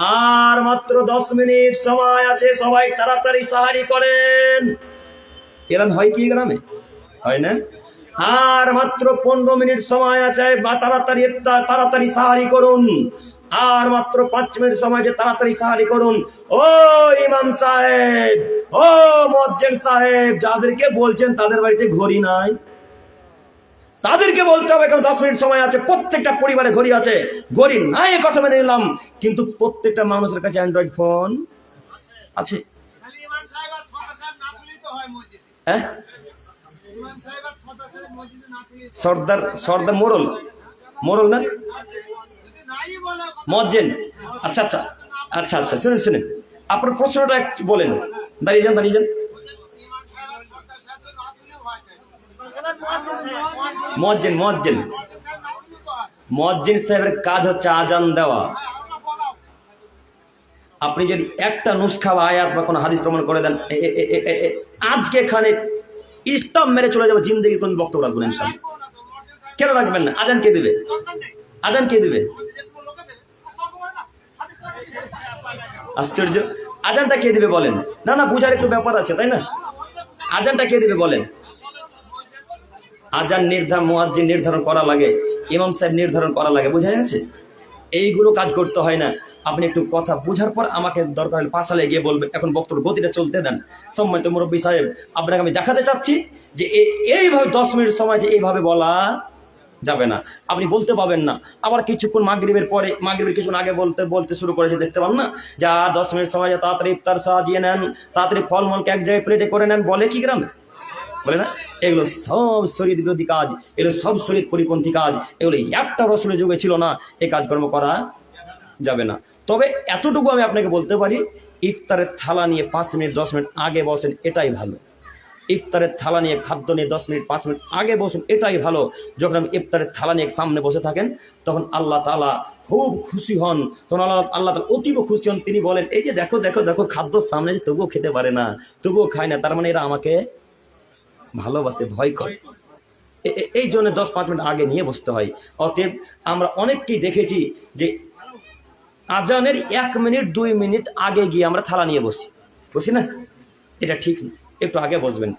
আর মাত্র দশ মিনিট সময় আছে, সবাই তাড়াতাড়ি সাহারি করেন। এরম হয় কি গ্রামে? হয় না? আর মাত্র পনেরো মিনিট সময় আছে, বা তাড়াতাড়ি তাড়াতাড়ি সাহারি করুন। আর মাত্র পাঁচ মিনিট সময় আছে, তাড়াতাড়ি সাহারি করুন। ও ইমাম সাহেব, ও মজ্জেন সাহেব, যাদেরকে বলছেন তাদের বাড়িতে ঘড়ি নাই। তাদেরকে বলতে হবে, কারণ দশ মিনিট সময় আছে, প্রত্যেকটা পরিবারে ঘড়ি আছে। ঘড়ি নাই কথা মেনে নিলাম। কিন্তু প্রত্যেকটা মানুষের কাছে অ্যান্ড্রয়েড ফোন আছে। হয়? সর্দার সর্দার মোরল। মোরল না? মজ্জেন। আচ্ছা আচ্ছা। আচ্ছা আচ্ছা শুনেন শুনেন। আপনার প্রশ্নটা বলেন। দাঁড়িয়ে যান দাঁড়িয়ে যান। মজ্জেন মজ্জেন। মজ্জিন সাহেবের কাজ হচ্ছে আজান দেওয়া। আপনি যদি একটা নুসখা বা আয়াত বা কোনো হাদিস প্রমাণ করে দেন আজকে এখানে ইস্তাম মেরে চলে যাব জিন্দগি কোন বক্তব্য রাখবেন সাহেব কেন রাখবেন না? আজান কে দেবে? আজান কে দেবে? আশ্চর্য। আজানটা কে দিবে বলেন? না না, বুঝার একটু ব্যাপার আছে, তাই না? আজানটা কে দিবে বলেন? আজান নির্ধারণ, মুয়াজ্জিন নির্ধারণ করা লাগে, ইমাম সাহেব নির্ধারণ করা লাগে, বোঝা যাচ্ছে এইগুলো কাজ করতে হয় না। আপনি একটু কথা বুঝার পর আমাকে দরকার হলে পাশালে গিয়ে বলবেন, এখন বক্তব্য গতিটা চলতে দেন। সম্মানিত মুরব্বী সাহেব, আপনাকে আমি দেখাতে চাচ্ছি যে এইভাবে দশ মিনিট সময় যে এইভাবে বলা যাবে না। আপনি বলতে পাবেন না। আবার কিছুক্ষণ মাগরিবের পরে, মাগরিবের কিছুক্ষণ আগে বলতে বলতে শুরু করেছে, দেখতে পান না? যা দশ মিনিট সময়, যে তাড়াতাড়ি ইফতার সাজিয়ে নেন, তাড়াতাড়ি ফলমলকে এক জায়গায় প্লেটে করে নেন, বলে কি গ্রামে? বলে না? এগুলো সব শরীর বিরোধী কাজ, এগুলো সব শরীর পরিপন্থী কাজ, এগুলো একটা রসুলের যুগে ছিল না এই কাজকর্ম করা যাবে না। তবে এতটুকু আমি আপনাকে বলতে পারি, ইফতারের থালা নিয়ে পাঁচ মিনিট, দশ মিনিট আগে বসেন, এটাই ভালো। ইফতারের থালা নিয়ে খাদ্য নিয়ে দশ মিনিট, পাঁচ মিনিট আগে বসুন, এটাই ভালো। যখন আপনি ইফতারের থালা নিয়ে সামনে বসে থাকেন, তখন আল্লাহ তালা খুব খুশি হন। তখন আল্লাহ আল্লাহ তালা অতীব খুশি হন। তিনি বলেন, এই যে দেখো দেখো দেখো, খাদ্য সামনে যে তবুও খেতে পারে না, তবুও খায় না, তার মানে এরা আমাকে ভালোবাসে, ভয় করে। এই জন্য দশ, পাঁচ মিনিট আগে নিয়ে বসতে হয়। অতএব আমরা অনেককেই দেখেছি যে আজানের এক মিনিট, দুই মিনিট আগে গিয়ে আমরা থালা নিয়ে বসি। বসি না? এটা ঠিক। একটু আগে বসবেন।